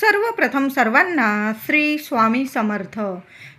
सर्वप्रथम सर्वांना श्री स्वामी समर्थ.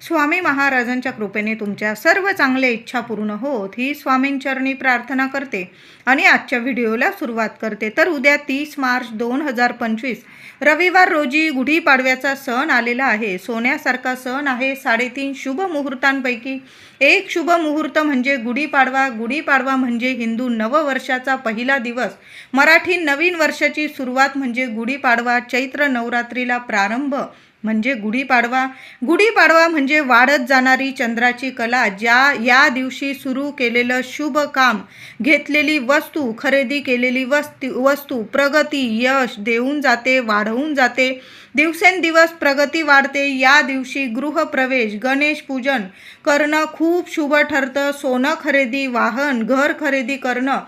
स्वामी महाराजांच्या कृपेने तुमच्या सर्व चांगल्या इच्छा पूर्ण होत ही स्वामींचरणी प्रार्थना करते. आणि आजच्या व्हिडिओला सुरुवात करते. तर उद्या तीस मार्च दोन हजार पंचवीस रविवार रोजी गुढीपाडव्याचा सण आलेला आहे. सोन्यासारखा सण आहे. साडेतीन शुभ मुहूर्तांपैकी एक शुभ मुहूर्त म्हणजे गुढीपाडवा. गुढीपाडवा म्हणजे हिंदू नववर्षाचा पहिला दिवस. मराठी नवीन वर्षाची सुरुवात म्हणजे गुढीपाडवा. चैत्र नवरात्र नवरात्रीला प्रारंभ म्हणजे गुढीपाडवा. गुढीपाडवा म्हणजे वाढत जाणारी चंद्राची कला ज्या या दिवशी सुरू केलेलं शुभ काम घेतलेली वस्तू खरेदी केलेली वस्ती वस्तू प्रगती यश देऊन जाते वाढवून जाते. दिवसेंदिवस प्रगती वाढते. या दिवशी गृहप्रवेश गणेश पूजन करणं खूप शुभ ठरतं. सोनं खरेदी वाहन घर खरेदी करणं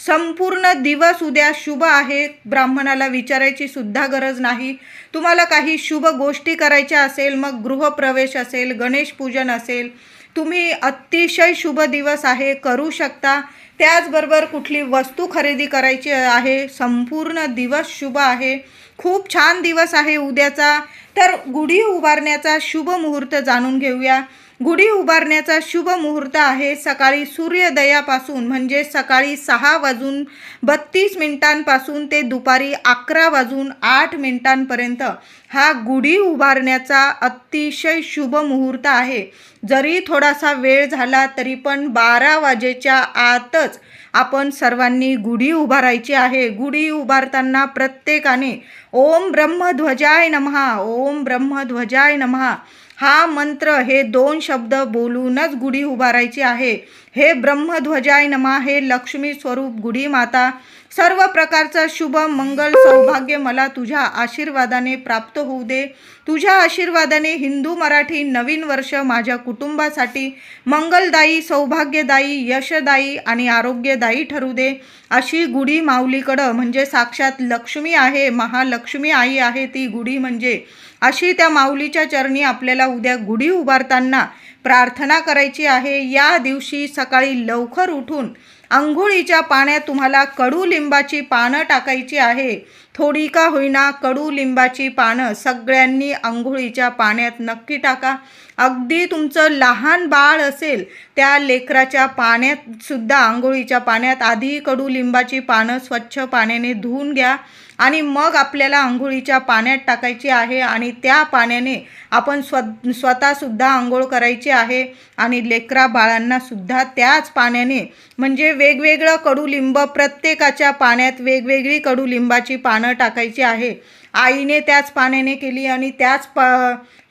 संपूर्ण दिवस उद्या शुभ आहे. ब्राह्मणाला विचारायची सुद्धा गरज नाही. तुम्हाला काही शुभ गोष्टी करायच्या असेल मग गृहप्रवेश असेल गणेश पूजन असेल तुम्ही अतिशय शुभ दिवस आहे करू शकता. त्याचबरोबर कुठली वस्तू खरेदी करायची आहे संपूर्ण दिवस शुभ आहे. खूप छान दिवस आहे उद्याचा. तर गुढी उभारण्याचा शुभ मुहूर्त जाणून घेऊया. गुढी उभारण्याचा शुभ मुहूर्त आहे. सकाळी सूर्योदयापासून म्हणजे सकाळी सहा वाजून बत्तीस मिनिटांपासून ते दुपारी अकरा वाजून आठ मिनिटांपर्यंत हा गुढी उभारण्याचा अतिशय शुभ मुहूर्त आहे. जरी थोडासा वेळ झाला तरी पण बारा वाजेच्या आतच आपण सर्वांनी गुढी उभारायची आहे. गुढी उभारताना प्रत्येकाने ओम ब्रह्मध्वजाय नमहा ओम ब्रह्मध्वजाय नमहा हा मंत्र हे दोन शब्द बोलूनच गुढी उभारायची आहे. हे ब्रह्मध्वजाय नमा हे लक्ष्मी स्वरूप गुढी माता सर्व प्रकारचं शुभ मंगल सौभाग्य मला तुझ्या आशीर्वादाने प्राप्त होऊ दे. तुझ्या आशीर्वादाने हिंदू मराठी नवीन वर्ष माझ्या कुटुंबासाठी मंगलदायी सौभाग्यदायी यशदायी आणि आरोग्यदायी ठरू दे. अशी गुढी माऊलीकडं म्हणजे साक्षात लक्ष्मी आहे महालक्ष्मी आई आहे ती गुढी म्हणजे. अशी त्या माऊलीच्या चरणी आपल्याला उद्या गुढी उभारताना प्रार्थना करायची आहे. या दिवशी सकाळी लवकर उठून आंघोळीच्या पाण्यात तुम्हाला कडुलिंबाची पानं टाकायची आहे. थोडी का होईना कडुलिंबाची पानं सगळ्यांनी आंघोळीच्या पाण्यात नक्की टाका. अगदी तुमचं लहान बाळ असेल त्या लेकराच्या पाण्यातसुद्धा आंघोळीच्या पाण्यात आधी कडुलिंबाची पानं स्वच्छ पाण्याने धुवून घ्या आणि मग आपल्याला आंघोळीच्या पाण्यात टाकायची आहे आणि त्या पाण्याने आपण स्व स्वतःसुद्धा आंघोळ करायची आहे आणि लेकरा बाळांनासुद्धा त्याच पाण्याने म्हणजे वेगवेगळं कडुलिंब प्रत्येकाच्या पाण्यात वेगवेगळी कडुलिंबाची पानं टाकायची आहे. आईने त्याच पाण्याने केली आणि त्याच पा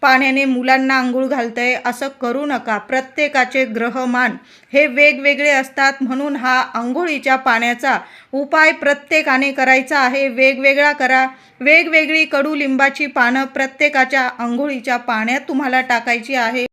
पाण्याने मुलांना आंघोळ घालतंय असं करू नका. प्रत्येकाचे ग्रहमान हे वेगवेगळे असतात. म्हणून हा आंघोळीच्या पाण्याचा उपाय प्रत्येकाने करायचा आहे. वेगवेगळा करा. वेगवेगळी कडुलिंबाची पानं प्रत्येकाच्या आंघोळीच्या पाण्यात तुम्हाला टाकायची आहे.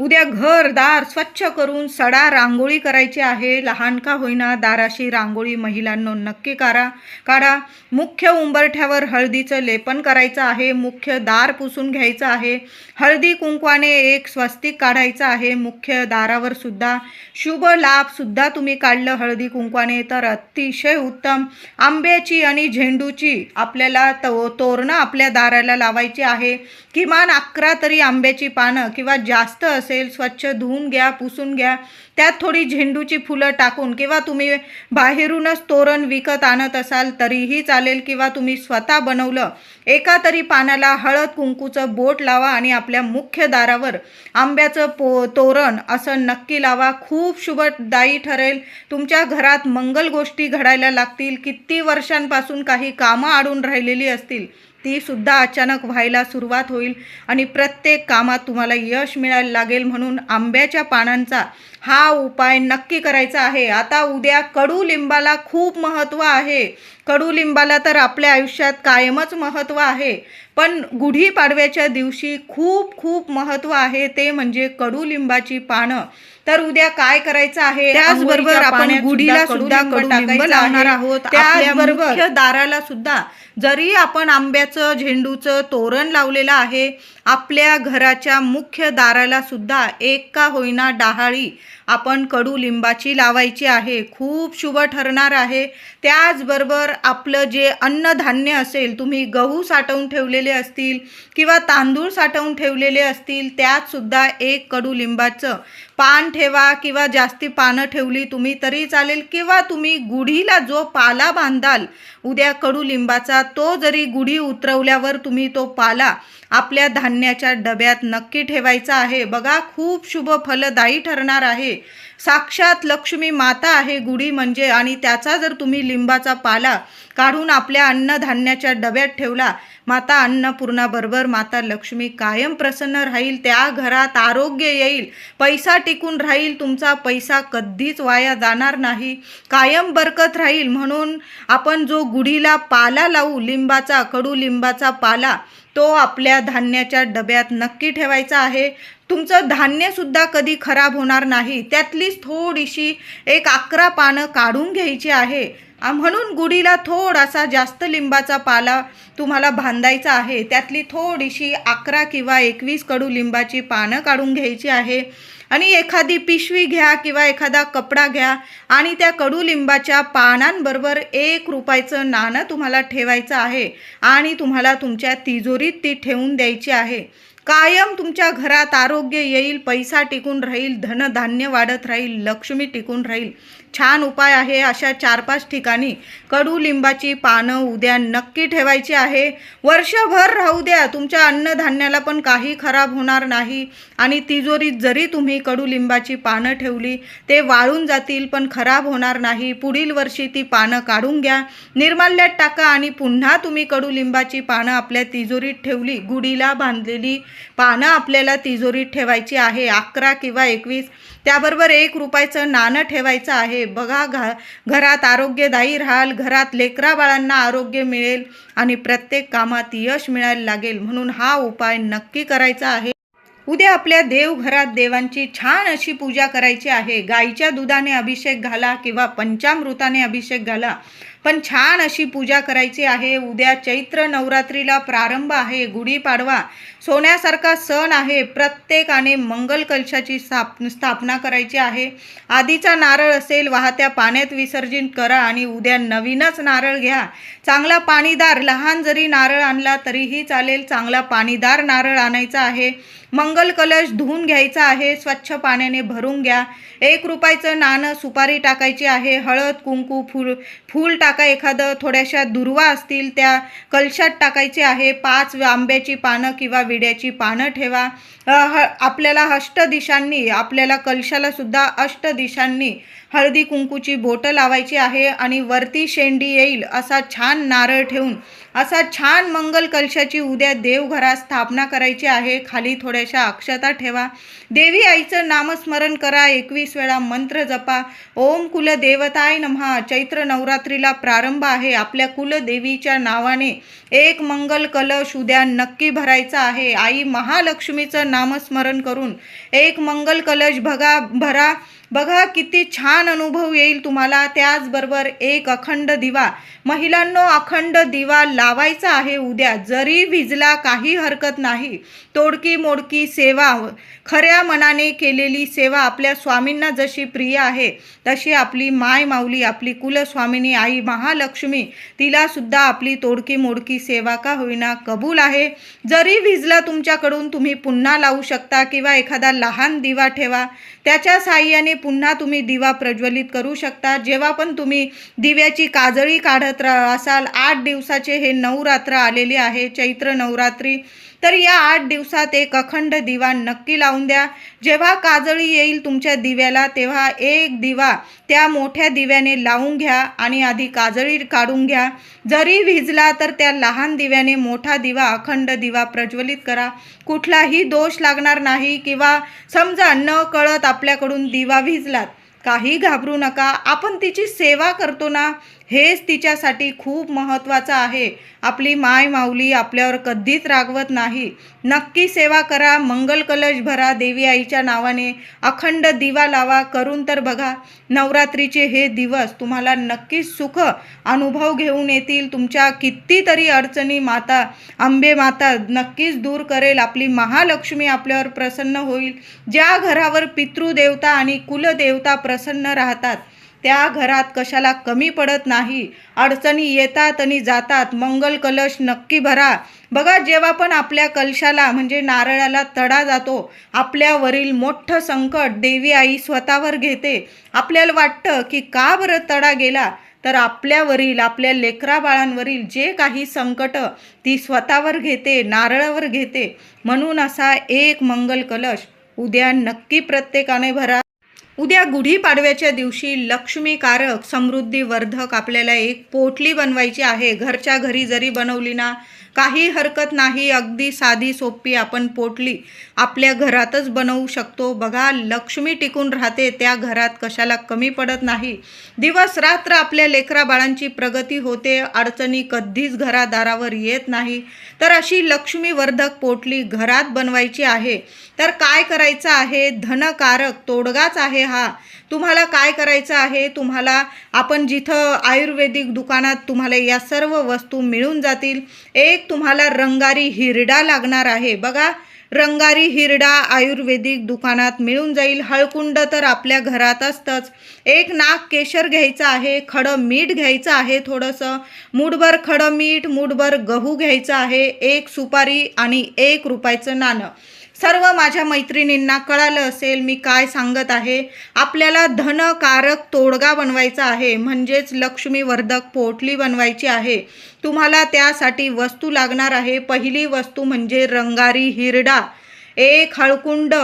उद्या घर दार स्वच्छ करून सडा रांगोळी करायची आहे. लहान का होईना दाराशी रांगोळी महिलांनो नक्की करा काढा. मुख्य उंबरठ्यावर हळदीचं लेपन करायचं आहे. मुख्य दार पुसून घ्यायचं आहे. हळदी कुंकवाने एक स्वस्तिक काढायचं आहे. मुख्य दारावर सुद्धा शुभ लाभ सुद्धा तुम्ही काढलं हळदी कुंकवाने तर अतिशय उत्तम. आंब्याची आणि झेंडूची आपल्याला तो तोरणं आपल्या दाराला लावायची आहे. किमान अकरा तरी आंब्याची पानं किंवा जास्त असेल स्वच्छ धुवून घ्या पुसून घ्या. त्यात थोडी झेंडूची फुलं टाकून किंवा तुम्ही बाहेरूनच तोरण विकत आणत असाल तरीही चालेल किंवा तुम्ही स्वतः बनवलं एका तरी पानाला हळद कुंकूचं बोट लावा आणि आपल्या मुख्य दारावर आंब्याचं पो तोरण असं नक्की लावा. खूप शुभदायी ठरेल. तुमच्या घरात मंगल गोष्टी घडायला लागतील. किती वर्षांपासून काही कामं अडून राहिलेली असतील ती सुद्धा अचानक व्हायला सुरुवात होईल आणि प्रत्येक कामात तुम्हाला यश मिळायला लागेल म्हणून आंब्याच्या पानांचा हा उपाय नक्की करायचा आहे. आता उद्या कडुलिंबाला खूप महत्त्व आहे. कडुलिंबाला तर आपल्या आयुष्यात कायमच महत्त्व आहे. पण गुढीपाडव्याच्या दिवशी खूप खूप महत्त्व आहे ते म्हणजे कडुलिंबाची पानं. तर उद्या काय करायचं आहे? त्याचबरोबर आपण गुढीला सुद्धा कडुलिंब लावणार आहोत. त्याचबरोबर दाराला सुद्धा जरी आपण आंब्याचं झेंडूचं तोरण लावलेलं आहे आपल्या घराच्या मुख्य दाराला सुद्धा एक का होईना डहाळी आपण कडुलिंबाची लावायची आहे. खूप शुभ ठरणार आहे. त्याचबरोबर आपलं जे अन्नधान्य असेल तुम्ही गहू साठवून ठेवलेले असतील किंवा तांदूळ साठवून ठेवलेले असतील त्यातसुद्धा एक कडुलिंबाचं पान ठेवा किंवा जास्ती पानं ठेवली तुम्ही तरी चालेल किंवा तुम्ही गुढीला जो पाला बांधाल उद्या कडुलिंबाचा तो जरी गुढी उतरवल्यावर तुम्ही तो पाला आपल्या धान्याच्या डब्यात नक्की ठेवायचा आहे. बघा खूप शुभ फलदायी ठरणार आहे. साक्षात लक्ष्मी माता आहे गुढी म्हणजे आणि त्याचा जर तुम्ही लिंबाचा पाला काढून आपल्या अन्नधान्याच्या डब्यात ठेवला माता अन्नपूर्णाबरोबर माता लक्ष्मी कायम प्रसन्न राहील त्या घरात आरोग्य येईल पैसा टिकून राहील तुमचा पैसा कधीच वाया जाणार नाही कायम बरकत राहील. म्हणून आपण जो गुढीला पाला लावू लिंबाचा कडू लिंबाचा पाला तो आपल्या धान्याच्या डब्यात नक्की ठेवायचा आहे. तुमचं धान्यसुद्धा कधी खराब होणार नाही. त्यातलीच थोडीशी एक अकरा पानं काढून घ्यायची आहे. म्हणून गुढीला थोडासा जास्त लिंबाचा पाला तुम्हाला बांधायचा आहे. त्यातली थोडीशी अकरा किंवा एकवीस कडू लिंबाची पानं काढून घ्यायची आहे. आणि एखादी पिशवी घ्या किंवा एखादा कपडा घ्या आणि त्या कडुलिंबाच्या पानांबरोबर एक रुपयाचं नाणं तुम्हाला ठेवायचं आहे आणि तुम्हाला तुमच्या तिजोरीत ती ठेवून द्यायची आहे. कायम तुमच्या घरात आरोग्य येईल पैसा टिकून राहील धनधान्य वाढत राहील लक्ष्मी टिकून राहील. छान उपाय आहे अशा चार पाच ठिकाणी कडुलिंबाची पानं उद्या नक्की ठेवायची आहे. वर्षभर राहू द्या. तुमच्या अन्नधान्याला पण काही खराब होणार नाही. आणि तिजोरीत जरी तुम्ही कडुलिंबाची पानं ठेवली ते वाळून जातील पण खराब होणार नाही. पुढील वर्षी ती पानं काढून घ्या. निर्माल्यात टाका आणि पुन्हा तुम्ही कडुलिंबाची पानं आपल्या तिजोरीत ठेवली. गुढीला बांधलेली पानं आपल्याला तिजोरीत ठेवायची आहे. अकरा किंवा एकवीस. त्याबरोबर एक रुपयाचं नाणं ठेवायचं आहे. बघा घा घरात आरोग्यदायी राहाल घरात लेकरा बाळांना आरोग्य मिळेल आणि प्रत्येक कामात यश मिळायला लागेल म्हणून हा उपाय नक्की करायचा आहे. उद्या आपल्या देवघरात देवांची छान अशी पूजा करायची आहे. गाईच्या दुधाने अभिषेक घाला किंवा पंचामृताने अभिषेक घाला पण छान अशी पूजा करायची आहे. उद्या चैत्र नवरात्रीला प्रारंभ आहे. गुढीपाडवा सोन्यासारखा सण आहे. प्रत्येकाने मंगल कलशाची स्थाप स्थापना करायची आहे. आधीचा नारळ असेल वाहत्या पाण्यात विसर्जन करा आणि उद्या नवीनच नारळ घ्या. चांगला पाणीदार लहान जरी नारळ आणला तरीही चालेल चांगला पाणीदार नारळ आणायचा आहे. मंगल कलश धुवून घ्यायचा आहे स्वच्छ पाण्याने भरून घ्या. एक रुपयाचं नाणं सुपारी टाकायची आहे हळद कुंकू फूल फूल टाका एखादं थोड्याशा दुर्वा असतील त्या कलशात टाकायचे आहे. पाच आंब्याची पानं किंवा विड्याची पानं ठेवा. ह आपल्याला अष्टदिशांनी आपल्याला कलशाला सुद्धा अष्टदिशांनी हळदी कुंकूची बोटं लावायची आहे आणि वरती शेंडी येईल असा छान नारळ ठेवून असा छान मंगल कलशाची उद्या देवघरात स्थापना करायची आहे. खाली थोड्याशा अक्षता ठेवा. देवी आईचं नामस्मरण करा. एकवीस वेळा मंत्र जपा. ओम कुलदेवताय नमहा. चैत्र नवरात्रीला प्रारंभ आहे. आपल्या कुलदेवीच्या नावाने एक मंगल कलश उद्या नक्की भरायचा आहे. आई महालक्ष्मीचं नामस्मरण करून एक मंगल कलश भगा भरा. बघा किती छान अनुभव येईल तुम्हाला. त्याचबरोबर एक अखंड दिवा. महिलांनो अखंड दिवा लावायचा आहे उद्या. जरी विजला काही हरकत नाही. तोडकी मोडकी सेवा खऱ्या मनाने केलेली सेवा आपल्या स्वामींना जशी प्रिय आहे तशी आपली माय माऊली आपली कुलस्वामिनी आई महालक्ष्मी तिलासुद्धा आपली तोडकी मोडकी सेवा का होईना कबूल आहे. जरी विजला तुमच्याकडून तुम्ही पुन्हा लावू शकता किंवा एखादा लहान दिवा ठेवा त्याच्या साहाय्याने पुन्हा तुम्ही दिवा प्रज्वलित करू शकता. जेव्हा पण तुम्ही दिव्याची काजळी काढत असाल आठ दिवसाचे हे नवरात्र आलेले आहे. चैत्र नवरात्री तर या आठ दिवसात एक अखंड दिवा नक्की लावून द्या. जेव्हा काजळी येईल तुमच्या दिव्याला तेव्हा एक दिवा त्या मोठ्या दिव्याने लावून घ्या आणि आधी काजळी काढून घ्या. जरी विजला तर त्या लहान दिव्याने मोठा दिवा अखंड दिवा प्रज्वलित करा. कुठलाही दोष लागणार नाही किंवा समजा न कळत आपल्याकडून दिवा विजलात काही घाबरू नका. आपण तिची सेवा करतो ना. हेच तिच्यासाठी खूप महत्त्वाचं आहे. आपली माय माऊली आपल्यावर कधीच रागवत नाही. नक्की सेवा करा मंगल कलश भरा देवी आईच्या नावाने अखंड दिवा लावा करून तर बघा. नवरात्रीचे हे दिवस तुम्हाला नक्कीच सुख अनुभव घेऊन येतील. तुमच्या कितीतरी अडचणी माता अंबे माता नक्कीच दूर करेल. आपली महालक्ष्मी आपल्यावर प्रसन्न होईल. ज्या घरावर पितृदेवता आणि कुलदेवता प्रसन्न राहतात त्या घरात कशाला कमी पडत नाही? अडचणी येतात आणि जातात. मंगल कलश नक्की भरा. बघा जेव्हा पण आपल्या कलशाला म्हणजे नारळाला तडा जातो आपल्यावरील मोठं संकट देवी आई स्वतःवर घेते. आपल्याला वाटतं की का बरं तडा गेला? तर आपल्यावरील आपल्या लेकरा बाळांवरील जे काही संकट ती स्वतःवर घेते नारळावर घेते. म्हणून असा एक मंगल कलश उद्या नक्की प्रत्येकाने भरा. उद्या गुढीपाडव्याच्या दिवशी लक्ष्मीकारक समृद्धी वर्धक आपल्याला एक पोटली बनवायची आहे. घरच्या घरी जरी बनवली ना काही हरकत नाही अगदी साधी सोपी आपण पोटली आपल्या घरातच बनवू शकतो. बघा लक्ष्मी टिकून राहते त्या घरात कशाला कमी पडत नाही. दिवस रात्र आपल्या लेकरा बाळांची प्रगती होते अडचणी कधीच घरादारावर येत नाही. तर अशी लक्ष्मीवर्धक पोटली घरात बनवायची आहे. तर काय करायचं आहे? धनकारक तोडगाच आहे हा. तुम्हाला काय करायचं आहे? तुम्हाला आपण जिथं आयुर्वेदिक दुकानात तुम्हाला या सर्व वस्तू मिळून जातील एक तुम्हाला रंगारी हिरडा लागणार आहे. बघा रंगारी हिरडा आयुर्वेदिक दुकानात मिळून जाईल. हळकुंड तर आपल्या घरात असतंच. एक नाक केशर घ्यायचं आहे खडं मीठ घ्यायचं आहे थोडंसं. मूठभर खडं मीठ मूठभर गहू घ्यायचं आहे एक सुपारी आणि एक रुपयाचं नाणं. सर्व माझ्या मैत्रिणींना कळालं असेल मी काय सांगत आहे. आपल्याला धनकारक तोडगा बनवायचा आहे म्हणजेच लक्ष्मीवर्धक पोटली बनवायची आहे. तुम्हाला त्यासाठी वस्तू लागणार आहे. पहिली वस्तू म्हणजे रंगारी हिरडा एक हळकुंड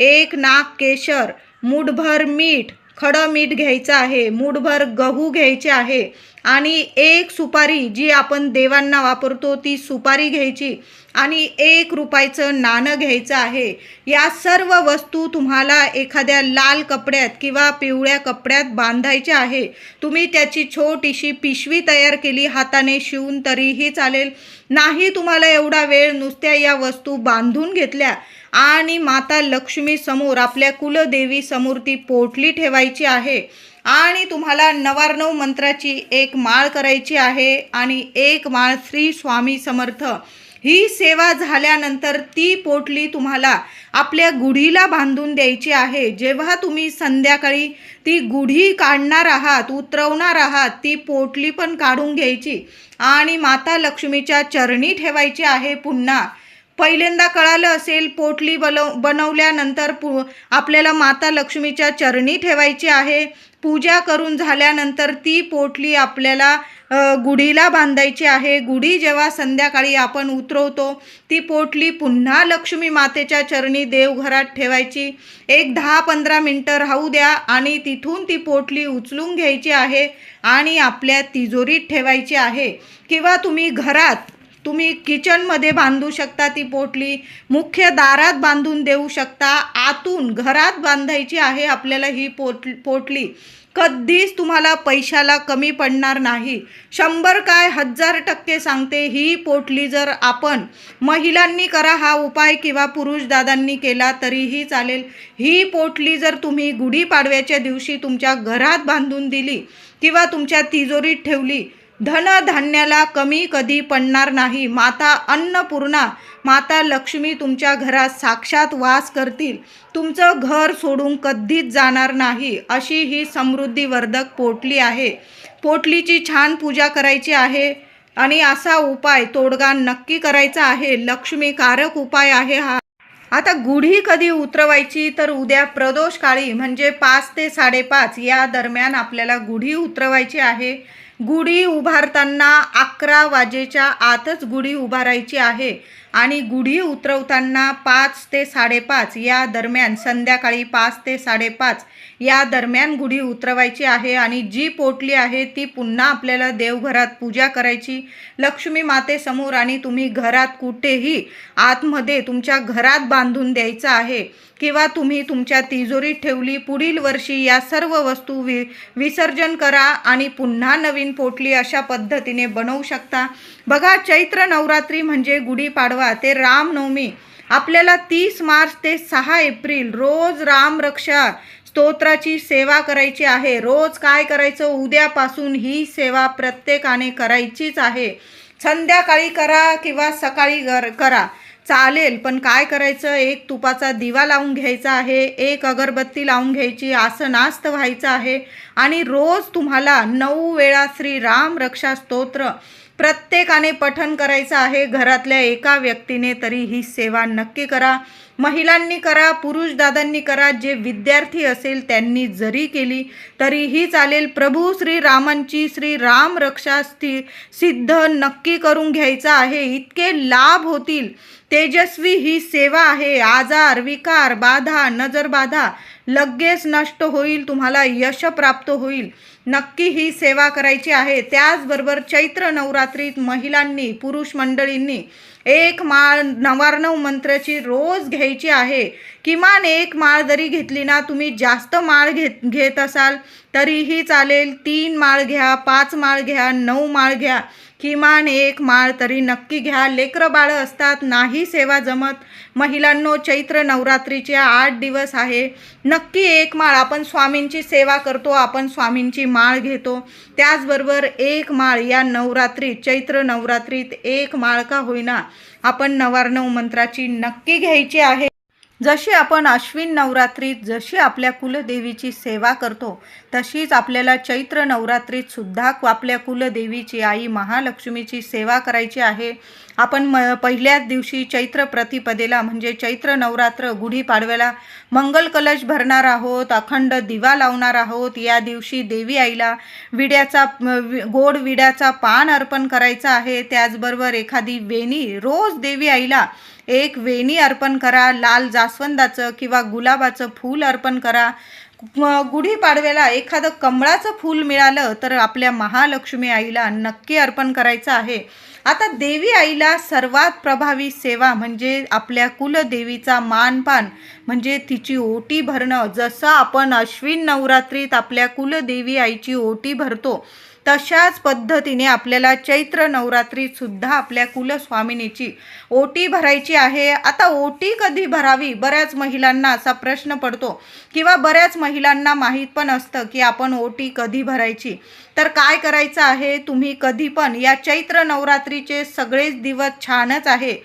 एक नाक केशर मूठभर मीठ खडं मीठ घ्यायचं आहे मूठभर गहू घ्यायचे आहे. आणि एक सुपारी जी आपण देवांना वापरतो ती सुपारी घ्यायची आणि एक रुपयाचं नाणं घ्यायचं आहे. या सर्व वस्तू तुम्हाला एखाद्या लाल कपड्यात किंवा पिवळ्या कपड्यात बांधायच्या आहे. तुम्ही त्याची छोटीशी पिशवी तयार केली हाताने शिवून तरीही चालेल. नाही तुम्हाला एवढा वेळ नुसत्या या वस्तू बांधून घेतल्या आणि माता लक्ष्मी समोर आपल्या कुलदेवी समोर ती पोटली ठेवायची आहे. आणि तुम्हाला नवारनव मंत्राची एक माळ करायची आहे आणि एक माळ श्री स्वामी समर्थ. ही सेवा झाल्यानंतर ती पोटली तुम्हाला आपल्या गुढीला बांधून द्यायची आहे. जेव्हा तुम्ही संध्याकाळी ती गुढी काढणार आहात उतरवणार आहात ती पोटली पण काढून घ्यायची. आणि माता लक्ष्मीच्या चरणी ठेवायची आहे पुन्हा. पहिल्यांदा कळालं असेल पोटली बनव बनवल्यानंतर पु आपल्याला माता लक्ष्मीच्या चरणी ठेवायची आहे. पूजा करून झाल्यानंतर ती पोटली आपल्याला गुढीला बांधायची आहे. गुढी जेव्हा संध्याकाळी आपण उतरवतो ती पोटली पुन्हा लक्ष्मी मातेच्या चरणी देवघरात ठेवायची. एक दहा पंधरा मिनटं राहू द्या आणि तिथून ती पोटली उचलून घ्यायची आहे आणि आपल्या तिजोरीत ठेवायची आहे. किंवा तुम्ही घरात तुम्ही किचनमध्ये बांधू शकता ती पोटली. मुख्य दारात बांधून देऊ शकता. आतून घरात बांधायची आहे आपल्याला ही पोट पोटली. कधीच तुम्हाला पैशाला कमी पडणार नाही. शंभर काय हजार टक्के सांगते ही पोटली जर आपण महिलांनी करा हा उपाय किंवा पुरुष दादांनी केला तरीही चालेल. ही पोटली जर तुम्ही गुढीपाडव्याच्या दिवशी तुमच्या घरात बांधून दिली किंवा तुमच्या तिजोरीत ठेवली धनधान्याला कमी कधी पडणार नाही. माता अन्नपूर्णा माता लक्ष्मी तुमच्या घरात साक्षात वास करतील. तुमचं घर सोडून कधीच जाणार नाही अशी ही समृद्धीवर्धक पोटली आहे. पोटलीची छान पूजा करायची आहे आणि असा उपाय तोडगा नक्की करायचा आहे. लक्ष्मीकारक उपाय आहे हा. आता गुढी कधी उतरवायची तर उद्या प्रदोष काळी म्हणजे पाच ते साडेपाच या दरम्यान आपल्याला गुढी उतरवायची आहे. गुढी उभारताना अकरा वाजेच्या आतच गुढी उभारायची आहे. आणि गुढी उतरवताना पाच ते साडेपाच या दरम्यान संध्याकाळी पाच ते साडेपाच या दरम्यान गुढी उतरवायची आहे आणि जी पोटली आहे ती पुन्हा आपल्याला देवघरात पूजा करायची. लक्ष्मी मातेसमोर आणि तुम्ही घरात कुठेही आतमध्ये तुमच्या घरात बांधून द्यायचं आहे किंवा तुम्ही तुमच्या तिजोरीत ठेवली पुढील वर्षी या सर्व वस्तू वि विसर्जन करा आणि पुन्हा नवीन पोटली अशा पद्धतीने बनवू शकता. बघा चैत्र नवरात्री म्हणजे गुढीपाडवा ते रामनवमी आपल्याला तीस मार्च ते सहा एप्रिल रोज रामरक्षा स्तोत्राची सेवा करायची आहे. रोज काय करायचं? उद्यापासून ही सेवा प्रत्येकाने करायचीच आहे. संध्याकाळी करा किंवा सकाळी गर करा. चालेल पण काय करायचं? एक तुपाचा दिवा लावून घ्यायचा आहे एक अगरबत्ती लावून घ्यायची असं नास्त व्हायचं आहे. आणि रोज तुम्हाला नऊ वेळा श्री राम रक्षा स्तोत्र प्रत्येकाने पठन करायचं आहे. घरातल्या एका व्यक्तीने तरी ही सेवा नक्की करा. महिलांनी करा पुरुष दादांनी करा. जे विद्यार्थी असेल त्यांनी जरी केली तरीही चालेल. प्रभू श्री रामांची श्री राम रक्षा स्थि सिद्ध नक्की करून घ्यायचा आहे. इतके लाभ होतील. तेजस्वी ही सेवा आहे. आजार विकार बाधा नजरबाधा लगेच नष्ट होईल तुम्हाला यश प्राप्त होईल. नक्की ही सेवा करायची आहे. त्याचबरोबर चैत्र नवरात्रीत महिलांनी पुरुष मंडळींनी एक माळ नवार्णव मंत्राची रोज घ्यायची आहे. किमान एक माळ जरी घेतली ना तुम्ही जास्त माळ घेत घेत असाल तरीही चालेल. तीन माळ घ्या पाच माळ घ्या नऊ माळ घ्या. किमान एक माळ तरी नक्की घ्या. लेकरं बाळं असतात नाही सेवा जमत. महिलांनो चैत्र नवरात्रीचे आठ दिवस आहे. नक्की एक माळ आपण स्वामींची सेवा करतो आपण स्वामींची माळ घेतो. त्याचबरोबर एक माळ या नवरात्रीत चैत्र नवरात्रीत एक माळ का होईना आपण नवार्णव मंत्राची नक्की घ्यायची आहे. जशी आपण आश्विन नवरात्रीत जशी आपल्या कुलदेवीची सेवा करतो तशीच आपल्याला चैत्र नवरात्रीत सुद्धा आपल्या कुलदेवीची आई महालक्ष्मीची सेवा करायची आहे. आपण म पहिल्याच दिवशी चैत्र प्रतिपदेला म्हणजे चैत्र नवरात्र गुढीपाडव्याला मंगल कलश भरणार आहोत अखंड दिवा लावणार आहोत. या दिवशी देवी आईला विड्याचा गोड विड्याचा पान अर्पण करायचा आहे. त्याचबरोबर एखादी वेणी रोज देवी आईला एक वेणी अर्पण करा लाल जास्वंदाचं किंवा गुलाबाचं फूल अर्पण करा. गुढीपाडव्याला एखादं कमळाचं फूल मिळालं तर आपल्या महालक्ष्मी आईला नक्की अर्पण करायचं आहे. आता देवी आईला सर्वात प्रभावी सेवा म्हणजे आपल्या कुलदेवीचा मानपान म्हणजे तिची ओटी भरणं. जसं आपण अश्विन नवरात्रीत आपल्या कुलदेवी आईची ओटी भरतो तशाच पद्धतीने आपल्याला चैत्र नवरात्रीसुद्धा आपल्या कुलस्वामिनीची ओटी भरायची आहे. आता ओटी कधी भरावी? बऱ्याच महिलांना असा प्रश्न पडतो. किंवा बऱ्याच महिलांना माहीत पण असतं की आपण ओटी कधी भरायची? तर काय करायचं आहे? तुम्ही कधी पण या चैत्र नवरात्रीचे सगळेच दिवस छानच आहे.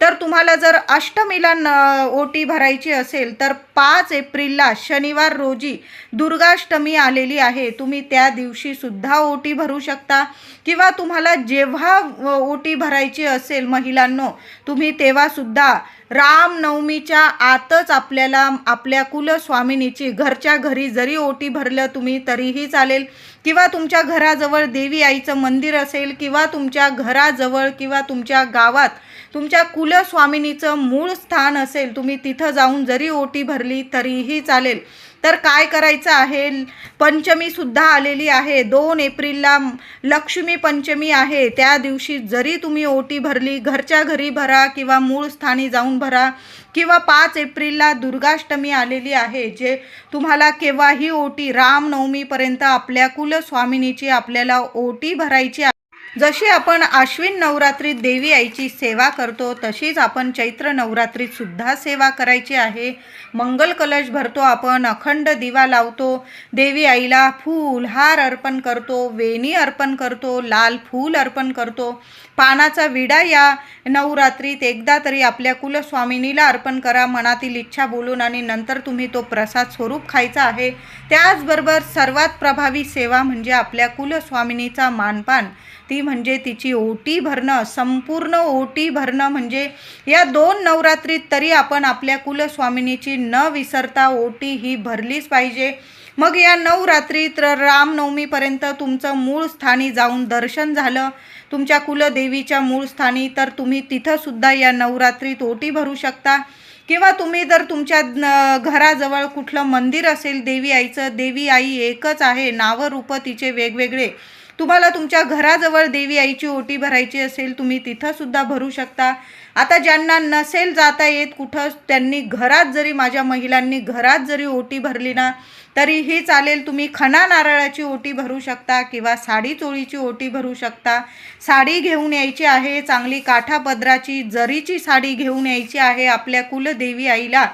तर तुम्हाला जर अष्टमीला न ओटी भरायची असेल तर पाच एप्रिलला शनिवार रोजी दुर्गाष्टमी आलेली आहे. तुम्ही त्या दिवशी सुद्धा ओटी भरू शकता. किंवा तुम्हाला जेव्हा ओटी भरायची असेल महिलांनो तुम्ही तेव्हासुद्धा रामनवमीच्या आतच आपल्याला आपल्या कुलस्वामिनीची घरच्या घरी जरी ओटी भरलं तुम्ही तरीही चालेल. किंवा तुमच्या घराजवळ देवी आईचं मंदिर असेल किंवा तुमच्या घराजवळ किंवा तुमच्या गावात तुमच्या कुलस्वामिनीचं मूळ स्थान असेल तुम्ही तिथं जाऊन जरी ओटी भरली तरीही चालेल. तर काय करायचं आहे? पंचमीसुद्धा आलेली आहे. दोन एप्रिलला लक्ष्मी पंचमी आहे. त्या दिवशी जरी तुम्ही ओटी भरली घरच्या घरी भरा किंवा मूळ स्थानी जाऊन भरा किंवा पाच एप्रिलला दुर्गाष्टमी आलेली आहे जे तुम्हाला केव्हाही ओटी रामनवमीपर्यंत आपल्या कुलस्वामिनीची आपल्याला ओटी भरायची जशी आपण आश्विन नवरात्रीत देवी आईची सेवा करतो तशीच आपण चैत्र नवरात्रीत सुद्धा सेवा करायची आहे. मंगल कलश भरतो आपण अखंड दिवा लावतो देवी आईला फूल हार अर्पण करतो वेणी अर्पण करतो लाल फूल अर्पण करतो. पानाचा विडा या नवरात्रीत एकदा तरी आपल्या कुलस्वामिनीला अर्पण करा मनातील इच्छा बोलून आणि नंतर तुम्ही तो प्रसाद स्वरूप खायचा आहे. त्याचबरोबर सर्वात प्रभावी सेवा म्हणजे आपल्या कुलस्वामिनीचा मानपान. ती म्हणजे तिची ओटी भरणं संपूर्ण ओटी भरणं म्हणजे या दोन नवरात्रीत तरी आपण आपल्या कुलस्वामिनीची न विसरता ओटी ही भरलीच पाहिजे. मग या नवरात्रीत रामनवमीपर्यंत तुमचं मूळ स्थानी जाऊन दर्शन झालं. तुमच्या कुलदेवीच्या मूळ स्थानी तर तुम्ही तिथंसुद्धा या नवरात्रीत ओटी भरू शकता. किंवा तुम्ही जर तुमच्या न- घराजवळ कुठलं मंदिर असेल देवी आईचं देवी आई एकच आहे नावं रूपं तिचे वेगवेगळे. तुम्हाला तुमच्या घराजवळ देवी आईची ओटी भरायची असेल तुम्ही तिथंसुद्धा भरू शकता. आता ज्यांना नसेल जाता येत कुठं त्यांनी घरात जरी माझ्या महिलांनी घरात जरी ओटी भरली ना तरीही चालेल तुम्ही खणा नारळाची ओटी भरू शकता किंवा साडी चोळीची ओटी भरू शकता. साडी घेऊन यायची आहे चांगली काठापदराची जरीची साडी घेऊन यायची आहे आपल्या कुलदेवी आईला.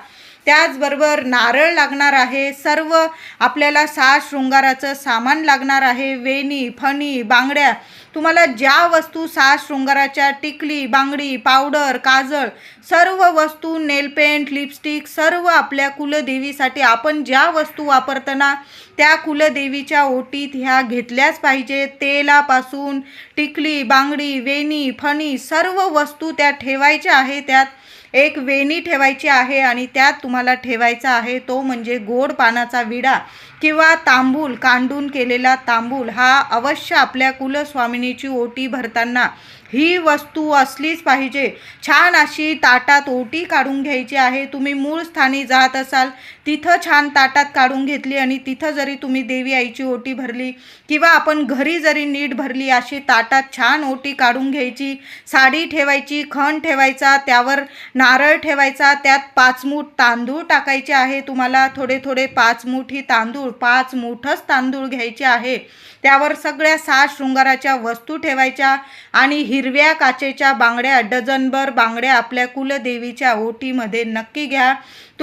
त्याचबरोबर नारळ लागणार आहे. सर्व आपल्याला साज शृंगाराचं सामान लागणार आहे. वेणी फणी बांगड्या. तुम्हाला ज्या वस्तू साज शृंगाराच्या टिकली बांगडी पावडर काजळ सर्व वस्तू नेलपेंट लिपस्टिक सर्व आपल्या कुलदेवीसाठी आपण ज्या वस्तू वापरताना त्या कुलदेवीच्या ओटीत ह्या घेतल्याच पाहिजे. तेलापासून टिकली बांगडी वेणी फणी सर्व वस्तू त्या ठेवायच्या आहे त्यात एक वेणी ठेवायची आहे आणि त्यात तुम्हाला ठेवायचा आहे तो म्हणजे गोड पानाचा विडा. किंवा तांबूल कांडून केलेला तांबूल हा अवश्य आपल्या कुलस्वामिनीची ओटी भरताना ही वस्तू असलीच पाहिजे. छान अशी ताटात ओटी काढून घ्यायची आहे. तुम्ही मूळ स्थानी जात असाल तिथं छान ताटात काढून घेतली आणि तिथं जरी तुम्ही देवी आईची ओटी भरली किंवा आपण घरी जरी नीट भरली अशी ताटात छान ओटी काढून घ्यायची साडी ठेवायची खण ठेवायचा त्यावर नारळ ठेवायचा त्यात पाच मूठ तांदूळ टाकायचे आहे तुम्हाला थोडे थोडे पाच मुठी तांदूळ पाच मोठंच तांदूळ घ्यायचे आहे. त्यावर सगळ्या सात शृंगाराच्या वस्तू ठेवायच्या आणि हिरव्या काचेच्या बांगड्या डझनभर बांगड्या आपल्या कुलदेवीच्या ओटीमध्ये नक्की घ्या.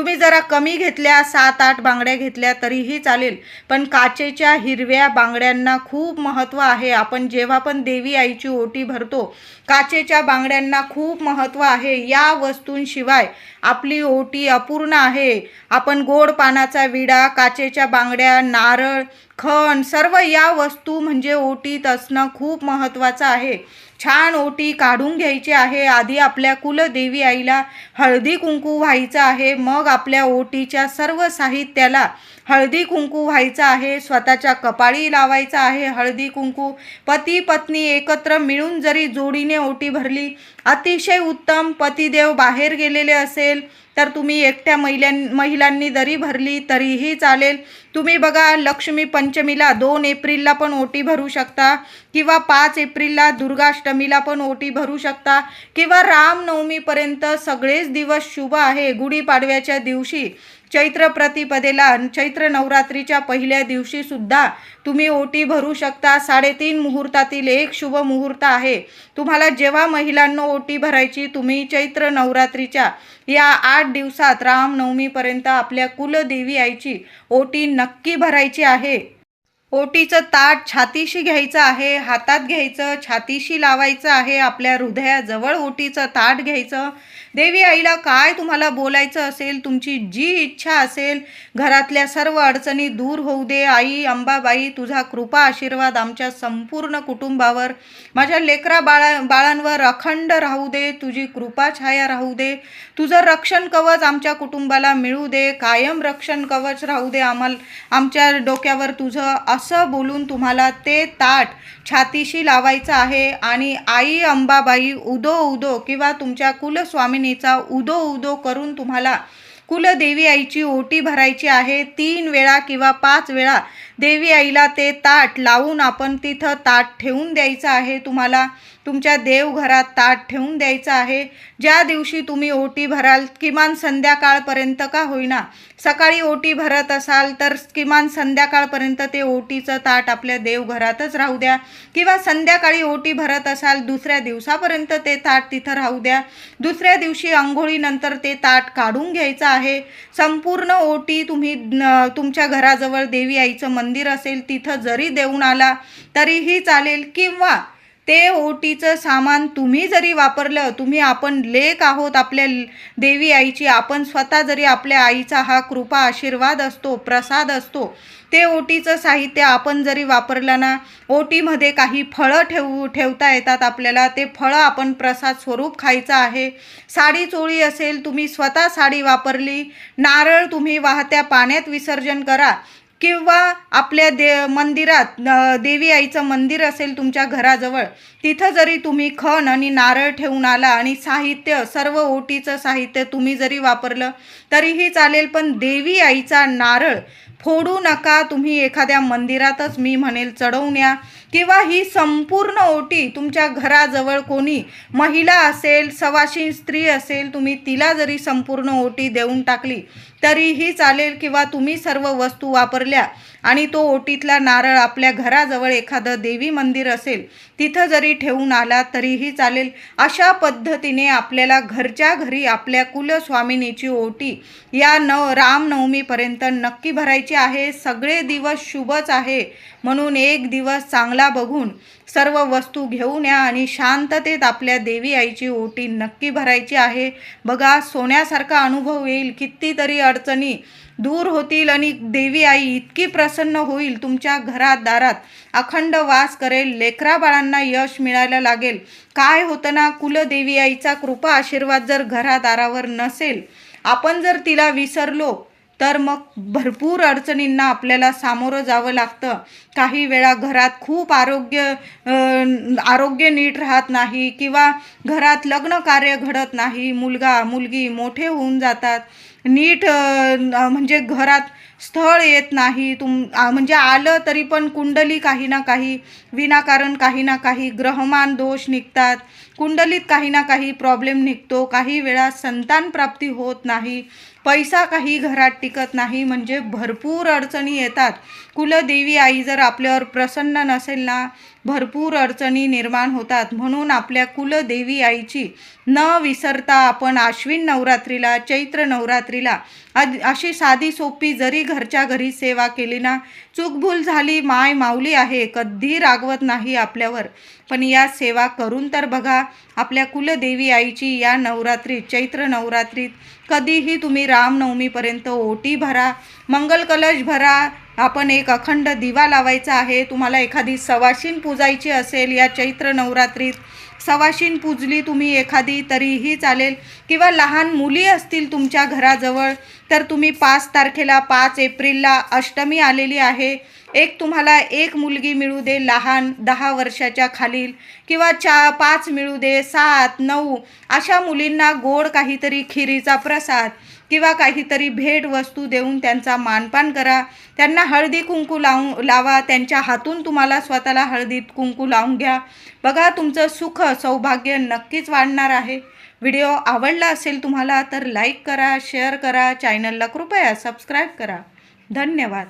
तुम्ही जरा कमी घेतल्या सात आठ बांगड्या घेतल्या तरीही चालेल. पण काचेच्या हिरव्या बांगड्यांना खूप महत्त्व आहे. आपण जेव्हा पण देवी आईची ओटी भरतो काचेच्या बांगड्यांना खूप महत्त्व आहे. या वस्तूंशिवाय आपली ओटी अपूर्ण आहे. आपण गोड पानाचा विडा काचेच्या बांगड्या नारळ खण सर्व या वस्तू म्हणजे ओटीत असणं खूप महत्त्वाचं आहे. छान ओटी काढून घ्यायची आहे. आधी आपल्या कुलदेवी आईला हळदी कुंकू व्हायचं आहे. मग आपल्या ओटीच्या सर्व साहित्याला हळदी कुंकू व्हायचं आहे. स्वतःच्या कपाळी लावायचं आहे. हळदी कुंकू पती पत्नी एकत्र मिळून जरी जोडीने ओटी भरली अतिशय उत्तम पतिदेव बाहेर गेलेले असेल. तर तुम्ही एकट्या महिलां महिलांनी जरी भरली तरीही चालेल. तुम्ही बघा लक्ष्मी पंचमीला दोन एप्रिलला पण ओटी भरू शकता किंवा पाच एप्रिलला दुर्गाष्टमीला पण ओटी भरू शकता किंवा रामनवमीपर्यंत सगळेच दिवस शुभ आहे गुढीपाडव्याच्या दिवशी. चैत्र प्रतिपदेला चैत्र नवरात्रीच्या पहिल्या दिवशी सुद्धा तुम्ही ओटी भरू शकता. साडेतीन मुहूर्तातील एक शुभ मुहूर्त आहे. तुम्हाला जेव्हा महिलांना ओटी भरायची तुम्ही चैत्र नवरात्रीच्या या आठ दिवसात रामनवमीपर्यंत आपल्या कुलदेवी आईची ओटी नक्की भरायची आहे. ओटीचं ताट छातीशी घ्यायचं आहे हातात घ्यायचं छातीशी लावायचं आहे आपल्या हृदयाजवळ ओटीचं ताट घ्यायचं. देवी आईला काय तुम्हाला बोलायचं असेल तुमची जी इच्छा असेल घरातल्या सर्व अडचणी दूर होऊ दे. आई अंबाबाई तुझा कृपा आशीर्वाद आमच्या संपूर्ण कुटुंबावर माझ्या लेकरा बाळा बाळांवर अखंड राहू दे. तुझी कृपा छाया राहू दे. तुझं रक्षण कवच आमच्या कुटुंबाला मिळू दे. कायम रक्षण कवच राहू दे. आम्हाला आमच्या डोक्यावर तुझं असं बोलून तुम्हाला ते ताट छातीशी लावायचं आहे आणि आई अंबाबाई उदो उदो किंवा तुमच्या कुलस्वामिनीचा उदो उदो करून तुम्हाला कुलदेवी आईची ओटी भरायची आहे. तीन वेळा किंवा पाच वेळा देवी आईला ते ताट लावून आपण तिथं ताट ठेवून द्यायचं आहे. तुम्हाला तुमच्या देवघरात ताट ठेवून द्यायचं आहे. ज्या दिवशी तुम्ही ओटी भराल किमान संध्याकाळपर्यंत का होईना? सकाळी ओटी भरत असाल तर किमान संध्याकाळपर्यंत ते ओटीचं ताट आपल्या देवघरातच राहू द्या. किंवा संध्याकाळी ओटी भरत असाल दुसऱ्या दिवसापर्यंत ते ताट तिथं राहू द्या. दुसऱ्या दिवशी आंघोळीनंतर ते ताट काढून घ्यायचं आहे. संपूर्ण ओटी तुम्ही तुमच्या घराजवळ देवी आईचं मंदिर असेल तिथं जरी देऊन आला तरीही चालेल किंवा ते ओटीचं सामान तुम्ही जरी वापरलं तुम्ही आपण लेक आहोत आपल्या देवी आईची आपण स्वतः जरी आपल्या आईचा हा कृपा आशीर्वाद असतो प्रसाद असतो ते ओटीचं साहित्य आपण जरी वापरलं ना ओटीमध्ये काही फळं ठेवू ठेवता येतात आपल्याला ते फळं आपण प्रसाद स्वरूप खायचं आहे. साडी चोळी असेल तुम्ही स्वतः साडी वापरली नारळ तुम्ही वाहत्या पाण्यात विसर्जन करा किंवा आपल्या दे मंदिरात देवी आईचं मंदिर असेल तुमच्या घराजवळ तिथं जरी तुम्ही खण आणि नारळ ठेवून आला आणि साहित्य सर्व ओटीचं साहित्य तुम्ही जरी वापरलं तरीही चालेल पण देवी आईचा नारळ फोडू नका तुम्ही एखाद्या मंदिरातच मी म्हणेल चढवून या. किंवा ही संपूर्ण ओटी तुमच्या घराजवळ कोणी महिला असेल सवाशी स्त्री असेल तुम्ही तिला जरी संपूर्ण ओटी देऊन टाकली तरीही चालेल किंवा तुम्ही सर्व वस्तू वापरल्या आणि तो ओटीतला नारळ आपल्या घराजवळ एखादं देवी मंदिर असेल तिथं जरी ठेवून आला तरीही चालेल. अशा पद्धतीने आपल्याला घरच्या घरी आपल्या कुलस्वामिनीची ओटी या न रामनवमीपर्यंत नक्की भरायची आहे. सगळे दिवस शुभच आहे म्हणून एक दिवस चांगला बघून सर्व वस्तू घेऊन या आणि शांततेत आपल्या देवी आईची ओटी नक्की भरायची आहे. बघा सोन्यासारखा अनुभव येईल कितीतरी अडचणी दूर होतील आणि देवी आई इतकी प्रसन्न होईल तुमच्या घरात दारात अखंड वास करेल. लेकरा बाळांना यश मिळायला लागेल. काय होतं ना कुलदेवी आईचा कृपा आशीर्वाद जर घरादारावर नसेल. आपण जर तिला विसरलो तर मग भरपूर अडचणींना आपल्याला सामोरं जावं लागतं. काही वेळा घरात खूप आरोग्य आरोग्य नीट राहत नाही किंवा घरात लग्न कार्य घडत नाही. मुलगा मुलगी मोठे होऊन जातात. नीट म्हणजे घरात स्थळ येत नाही तुम म्हणजे आलं तरी पण कुंडली काही ना काही विनाकारण काही ना काही ग्रहमान दोष निघतात. कुंडलीत काही ना काही प्रॉब्लेम निघतो. काही वेळा संतान प्राप्ती होत नाही. पैसा काही घरात टिकत नाही. म्हणजे भरपूर अडचणी येतात. कुलदेवी आई जर आपल्यावर प्रसन्न नसेल ना भरपूर अडचणी निर्माण होतात. म्हणून आपल्या कुलदेवी आईची न विसरता आपण आश्विन नवरात्रीला चैत्र नवरात्रीला अशी साधी सोपी जरी घरच्या घरी सेवा केली ना चूकभूल झाली माय माऊली आहे कधी रागवत नाही आपल्यावर. पण या सेवा करून तर बघा आपल्या कुलदेवी आईची या नवरात्रीत चैत्र नवरात्रीत कधीही तुम्ही रामनवमीपर्यंत ओटी भरा मंगल कलश भरा आपण एक अखंड दिवा लावायचा आहे तुम्हाला एखादी सवाशीन पूजायची असेल या चैत्र नवरात्रीत सवाशीन पूजली तुम्ही एखादी तरीही चालेल. किंवा लहान मुली असतील तुमच्या घराजवळ तर तुम्ही पाच तारखेला पाच एप्रिलला अष्टमी आलेली आहे. एक तुम्हाला एक मुलगी मिळू दे लहान दहा वर्षाच्या खालील. किंवा चा पाच मिळू दे सात नऊ अशा मुलींना गोड काहीतरी खिरीचा प्रसाद. किंवा काहीतरी भेट वस्तू देऊन त्यांचा मानपान करा. त्यांना हळदी कुंकू लावून लावा. त्यांच्या हातून तुम्हाला स्वतःला हळदीत कुंकू लावून घ्या. बघा तुमचं सुख सौभाग्य नक्कीच वाढणार आहे. व्हिडिओ आवडला असेल तुम्हाला तर लाईक करा शेअर करा. चॅनलला कृपया सबस्क्राईब करा. धन्यवाद.